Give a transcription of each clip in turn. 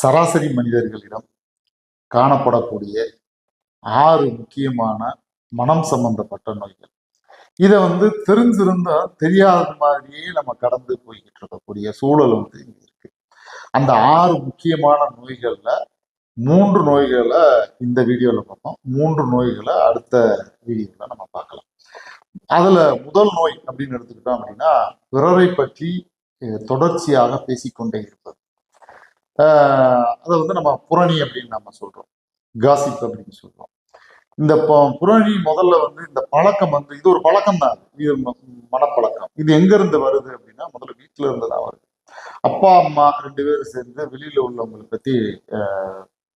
சராசரி மனிதர்களிடம் காணப்படக்கூடிய ஆறு முக்கியமான மனம் சம்பந்தப்பட்ட நோய்கள். இதை வந்து தெரிஞ்சிருந்தா தெரியாத மாதிரியே நம்ம கடந்து போய்கிட்டு இருக்கக்கூடிய சூழல் வந்து இருக்கு. அந்த ஆறு முக்கியமான நோய்கள்ல மூன்று நோய்களை இந்த வீடியோவில் பார்ப்போம். மூன்று நோய்களை அடுத்த வீடியோல நம்ம பார்க்கலாம். அதுல முதல் நோய் அப்படின்னு எடுத்துக்கிட்டோம் அப்படின்னா பிறரை பற்றி தொடர்ச்சியாக பேசிக்கொண்டே இருப்பது. அதை வந்து நம்ம புரணி அப்படின்னு நம்ம சொல்றோம். காசிப் அப்படின்னு சொல்றோம். இந்த ப- புரணி முதல்ல வந்து இந்த பழக்கம் வந்து இது ஒரு பழக்கம் தான் இது மனப்பழக்கம். இது எங்க இருந்து வருது அப்படின்னா முதல்ல வீட்டுல இருந்து தான் வருது. அப்பா அம்மா ரெண்டு பேரும் சேர்ந்து வெளியில உள்ளவங்களை பத்தி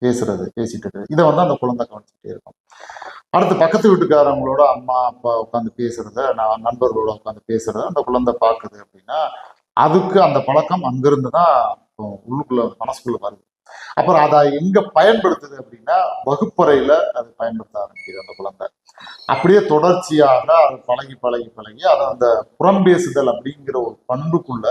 பேசுறது பேசிட்டு இருக்கு இதை வந்து அந்த குழந்தை கவனிச்சுட்டே இருக்கும். அடுத்து பக்கத்து வீட்டுக்காரவங்களோட அம்மா அப்பா உட்காந்து பேசுறத நான் நண்பர்களோட உட்காந்து பேசுறத அந்த குழந்தை பார்க்குது அப்படின்னா அதுக்கு அந்த பழக்கம் அங்கிருந்து தான் உள்ளுக்குள்ள மனசுக்குள்ள வருது அப்புறம் அதை எங்க பயன்படுத்துது அப்படின்னா வகுப்பறையில அது பயன்படுத்த ஆரம்பிக்குது அந்த குழந்தை. அப்படியே தொடர்ச்சியாக அது பழகி பழகி பழகி அதை அந்த புறம்பேசுதல் அப்படிங்கிற ஒரு பண்புக்குள்ள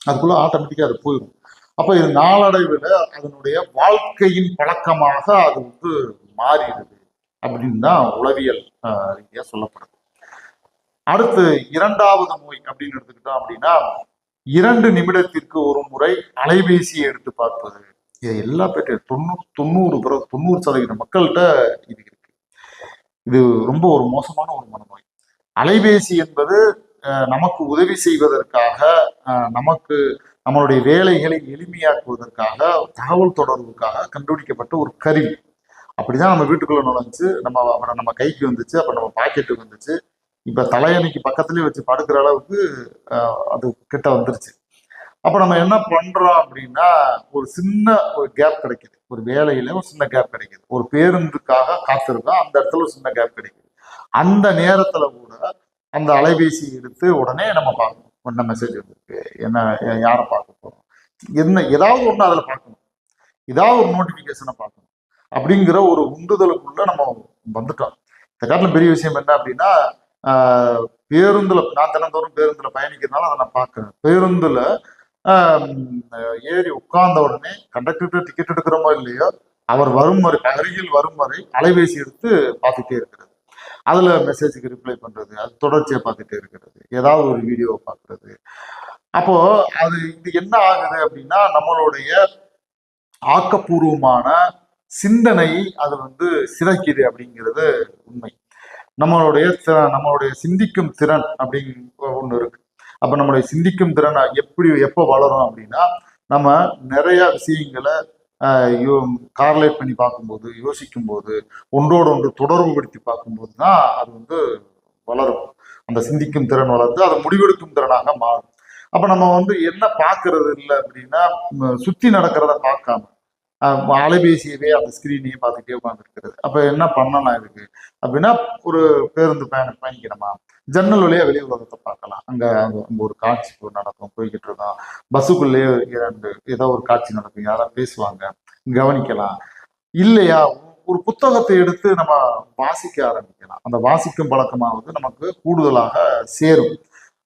அதுக்குள்ள ஆட்டோமேட்டிக்கா அது போயிடும். அப்ப இது நாளடைவில் அதனுடைய வாழ்க்கையின் பழக்கமாக அது வந்து மாறிடுது அப்படின்னு தான் உளவியல் ரீதியா சொல்லப்படுது. அடுத்து இரண்டாவது நோய் அப்படின்னு எடுத்துக்கிட்டோம் அப்படின்னா இரண்டு நிமிடத்திற்கு ஒரு முறை அலைபேசியை எடுத்து பார்ப்பது. இது எல்லா பேர்ட்ட தொண்ணூறு தொண்ணூறு பிற- தொண்ணூறு சதவீத மக்கள்கிட்ட இது இருக்கு. இது ரொம்ப ஒரு மோசமான ஒரு மனநோய். அலைபேசி என்பது நமக்கு உதவி செய்வதற்காக நமக்கு நம்மளுடைய வேலைகளை எளிமையாக்குவதற்காக தகவல் தொடர்புக்காக கண்டுபிடிக்கப்பட்ட ஒரு கருவி. அப்படிதான் நம்ம வீட்டுக்குள்ள நுழைஞ்சு நம்ம நம்ம கைக்கு வந்துச்சு அப்புறம் நம்ம பாக்கெட்டுக்கு வந்துச்சு. இப்ப தலையணைக்கு பக்கத்துலயே வச்சு படுக்கிற அளவுக்கு அது கிட்ட வந்துருச்சு. அப்ப நம்ம என்ன பண்றோம் அப்படின்னா ஒரு சின்ன ஒரு கேப் கிடைக்குது. ஒரு வேலையில ஒரு சின்ன கேப் கிடைக்குது. ஒரு பேருந்துக்காக காத்திருக்கோம் அந்த இடத்துல ஒரு சின்ன கேப் கிடைக்குது. அந்த நேரத்துல கூட அந்த அலைபேசி எடுத்து உடனே நம்ம பார்க்கணும். என்ன மெசேஜ் வந்திருக்கு. என்ன யாரை பார்க்க போறோம்? என்ன ஏதாவது ஒண்ணு அதுல பார்க்கணும். ஏதாவது ஒரு நோட்டிபிகேஷனை பார்க்கணும். அப்படிங்கிற ஒரு உந்துதலுக்குள்ள நம்ம வந்துட்டோம். இந்த காட்டில் பெரிய விஷயம் என்ன அப்படின்னா பேருந்துல நான் தினந்தோறும் பேருந்துல பயணிக்கிறதுனால அதை நான் பார்க்குறேன். பேருந்துல ஆஹ், ஏறி உட்கார்ந்த உடனே கண்டக்டர் டிக்கெட் எடுக்கிறோமோ இல்லையோ அவர் வரும் வரை அருகில் வரும் வரை அலைபேசி எடுத்து பார்த்துட்டே இருக்கிறது. அதுல மெசேஜுக்கு ரிப்ளை பண்றது அது தொடர்ச்சியாக பார்த்துட்டே இருக்கிறது ஏதாவது ஒரு வீடியோவை பார்க்கறது. அப்போ அது இது என்ன ஆகுது அப்படின்னா நம்மளுடைய ஆக்கப்பூர்வமான சிந்தனை அது வந்து சிதைக்குது அப்படிங்கிறது உண்மை. நம்மளுடைய திறன் நம்மளுடைய சிந்திக்கும் திறன் அப்படிங்கிற ஒன்று இருக்கு. அப்போ நம்மளுடைய சிந்திக்கும் திறன் எப்படி எப்போ வளரும் அப்படின்னா நம்ம நிறைய விஷயங்களை கார்லேட் பண்ணி பார்க்கும்போது யோசிக்கும் போது ஒன்றோடு ஒன்று தொடர்புபடுத்தி பார்க்கும்போது தான் அது வந்து வளரும். அந்த சிந்திக்கும் திறன் வளர்ந்து அது முடிவெடுக்கும் திறனாக மாறும். அப்போ நம்ம வந்து என்ன பார்க்கறது இல்லை அப்படின்னா சுற்றி நடக்கிறத பார்க்காம அலைபேசியவே அந்த ஸ்க்ரீனையே பார்த்துக்கிட்டே உட்காந்துருக்கிறது அப்போ என்ன பண்ணலாம் இதுக்கு? அப்படின்னா ஒரு பேருந்து பயணம் பயணிக்கணுமா ஜன்னல் வழியாக வெளி உலகத்தை பார்க்கலாம். அங்கே அங்கே அங்கே ஒரு காட்சி நடக்கும். போய்கிட்டு இருக்கோம் பஸ்ஸுக்குள்ளேயே இரண்டு ஏதோ ஒரு காட்சி நடக்கும். யாராவது பேசுவாங்க. கவனிக்கலாம். இல்லையா? ஒரு புத்தகத்தை எடுத்து நம்ம வாசிக்க ஆரம்பிக்கலாம். அந்த வாசிக்கும் பழக்கமாவது நமக்கு கூடுதலாக சேரும்.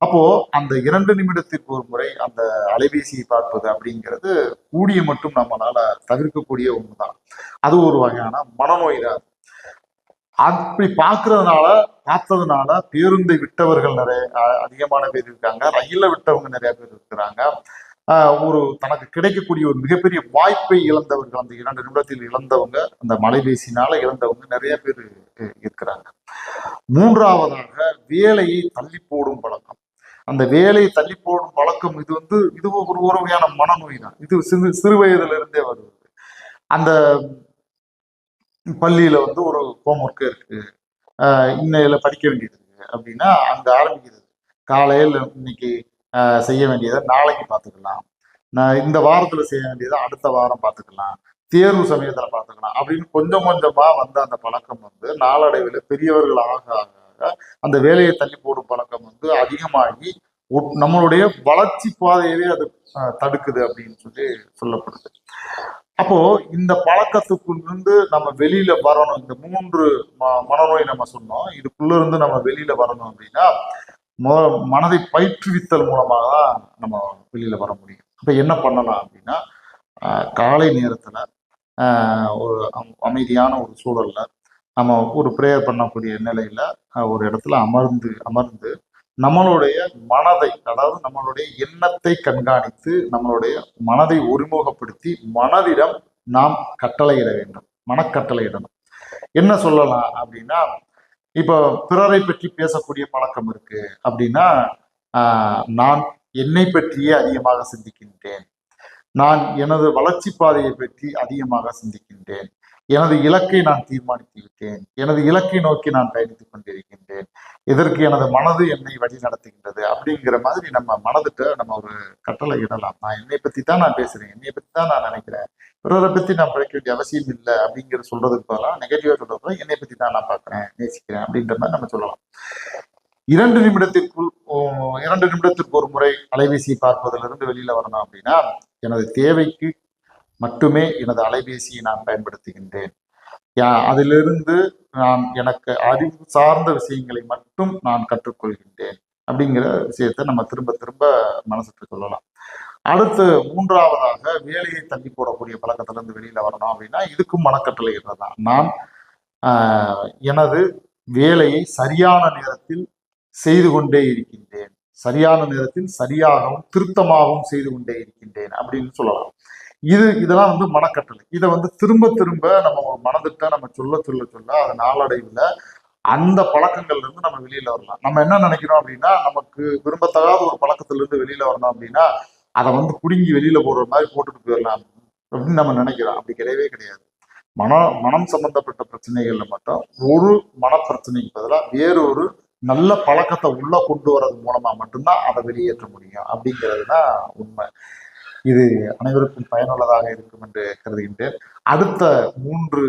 அப்போ அந்த இரண்டு நிமிடத்திற்கு ஒரு முறை அந்த அலைபேசியை பார்ப்பது அப்படிங்கிறது கூடிய மட்டும் நம்மளால தவிர்க்கக்கூடிய ஒண்ணுதான். அது ஒரு வகையான மனநோய் தான். அப்படி பார்க்கறதுனால பார்த்ததுனால பேருந்தை விட்டவர்கள் நிறைய அஹ், அதிகமான பேர் இருக்காங்க. ரயில விட்டவங்க நிறைய பேர் இருக்கிறாங்க. ஆஹ், ஒரு தனக்கு கிடைக்கக்கூடிய ஒரு மிகப்பெரிய வாய்ப்பை இழந்தவர்கள் அந்த இரண்டு நிமிடத்தில் இழந்தவங்க அந்த மலைபேசினால இழந்தவங்க நிறைய பேர் இருக்கிறாங்க. மூன்றாவதாக வேலையை தள்ளி போடும் பழக்கம். அந்த வேலையை தள்ளி போடும் பழக்கம் இது வந்து இது ஒரு ஒரு வகையான மனநோய் தான். இது சிறு சிறு வயதுல இருந்தே வருது. அந்த பள்ளியில வந்து ஒரு ஹோம் ஒர்க் இருக்கு இன்னையில படிக்க வேண்டியது இருக்கு அப்படின்னா அங்க ஆரம்பிக்கிறது. காலையில் இன்னைக்கு செய்ய வேண்டியதை நாளைக்கு பார்த்துக்கலாம். நான் இந்த வாரத்துல செய்ய வேண்டியதை அடுத்த வாரம் பார்த்துக்கலாம். தேர்வு சமயத்துல பார்த்துக்கலாம் அப்படின்னு கொஞ்சம் கொஞ்சமா வந்த அந்த பழக்கம் வந்து நாளடைவில் பெரியவர்கள் ஆக ஆக ஆக அந்த வேலையை தள்ளி போடும் பழக்கம் வந்து அதிகமாகி ஒட்- நம்மளுடைய வளர்ச்சி பாதையவே அது தடுக்குது அப்படின்னு சொல்லி சொல்லப்படுது. அப்போ இந்த பழக்கத்துக்குள்ளிருந்து நம்ம வெளியில வரணும். இந்த மூன்று ம- மனநோய் நம்ம சொன்னோம். இதுக்குள்ள இருந்து நம்ம வெளியில வரணும் அப்படின்னா மொ- மனதை பயிற்றுவித்தல் மூலமாக தான் நம்ம வெளியில வர முடியும். அப்ப என்ன பண்ணலாம் அப்படின்னா ஆஹ், காலை நேரத்துல ஒரு அம்- அமைதியான ஒரு சூழல்ல நம்ம ஒரு ப்ரேயர் பண்ணக்கூடிய நிலையில ஒரு இடத்துல அமர்ந்து அமர்ந்து நம்மளுடைய மனதை அதாவது நம்மளுடைய எண்ணத்தை கண்காணித்து நம்மளுடைய மனதை ஒருமுகப்படுத்தி மனதிடம் நாம் கட்டளையிட வேண்டும். மனக்கட்டளையிடணும். என்ன சொல்லலாம் அப்படின்னா இப்போ பிறரை பற்றி பேசக்கூடிய பழக்கம் இருக்கு அப்படின்னா ஆஹ், நான் என்னை பற்றியே அதிகமாக சிந்திக்கின்றேன். நான் எனது வளர்ச்சி பாதையை பற்றி அதிகமாக சிந்திக்கின்றேன். எனது இலக்கை நான் தீர்மானித்து விட்டேன் எனது இலக்கை நோக்கி நான் பயணித்துக் கொண்டிருக்கின்றேன். இதற்கு எனது மனது என்னை வழி நடத்துகின்றது அப்படிங்கிற மாதிரி நம்ம மனதுட்ட நம்ம ஒரு கட்டளை இடலாம். நான் என்னை பத்தி தான் நான் பேசுறேன். என்னை பத்தி தான் நான் நினைக்கிறேன். பிறரை பத்தி நான் படிக்க வேண்டிய அவசியம் இல்லை அப்படிங்கிற சொல்றதுக்கு பதிலாக நெகட்டிவா சொல்றதுக்கு என்னை பத்தி தான் நான் பார்க்குறேன் நேசிக்கிறேன் அப்படின்ற மாதிரி நம்ம சொல்லலாம். இரண்டு நிமிடத்திற்குள் இரண்டு நிமிடத்திற்கு ஒரு முறை அலைபேசியை பார்ப்பதிலிருந்து வெளியில வரணும் அப்படின்னா எனது தேவைக்கு மட்டுமே எனது அலைபேசியை நான் பயன்படுத்துகின்றேன். யா- அதிலிருந்து நான் எனக்கு அறிவு சார்ந்த விஷயங்களை மட்டும் நான் கற்றுக்கொள்கின்றேன். அப்படிங்கிற விஷயத்தை நம்ம திரும்ப திரும்ப மனசுக்கு சொல்லலாம் அடுத்து மூன்றாவதாக வேலையை தள்ளி போடக்கூடிய பழக்கத்திலிருந்து வெளியில் வெளியில வரணும் அப்படின்னா இதுக்கும் மனக்கட்டளை தான் நான் எனது வேலையை சரியான நேரத்தில் செய்து கொண்டே இருக்கின்றேன். சரியான நேரத்தில் சரியாகவும் திருத்தமாகவும் செய்து கொண்டே இருக்கின்றேன் அப்படின்னு சொல்லலாம். இது இதெல்லாம் வந்து மனக்கட்டளை. இதை வந்து திரும்ப திரும்ப நம்ம மனதிட்ட நம்ம சொல்ல சொல்ல சொல்ல அது நாளடைவில் அந்த பழக்கங்கள்ல இருந்து நம்ம வெளியில வரலாம். நம்ம என்ன நினைக்கிறோம் அப்படின்னா நமக்கு விரும்பத்தகாத ஒரு பழக்கத்துல இருந்து வெளியில வரணும் அப்படின்னா அதை வந்து குடுங்கி வெளியில போடுற மாதிரி போட்டுட்டு போயிடலாம் அப்படின்னு நம்ம நினைக்கிறோம். அப்படி கிடையவே கிடையாது. மன மனம் சம்பந்தப்பட்ட பிரச்சனைகள்ல மட்டும் ஒரு மனப்பிரச்சனைக்கு பதிலாக வேறொரு நல்ல பழக்கத்தை உள்ள கொண்டு வர்றது மூலமா மட்டும்தான் அதை வெளியேற்ற முடியும். அப்படிங்கிறது தான் உண்மை. இது அனைவருக்கும் பயனுள்ளதாக இருக்கும் என்று கருதுகின்றேன். அடுத்த மூன்று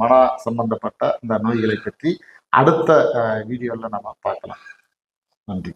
மன சம்பந்தப்பட்ட இந்த நோய்களை பற்றி அடுத்த வீடியோவில் நம்ம பார்க்கலாம். நன்றி.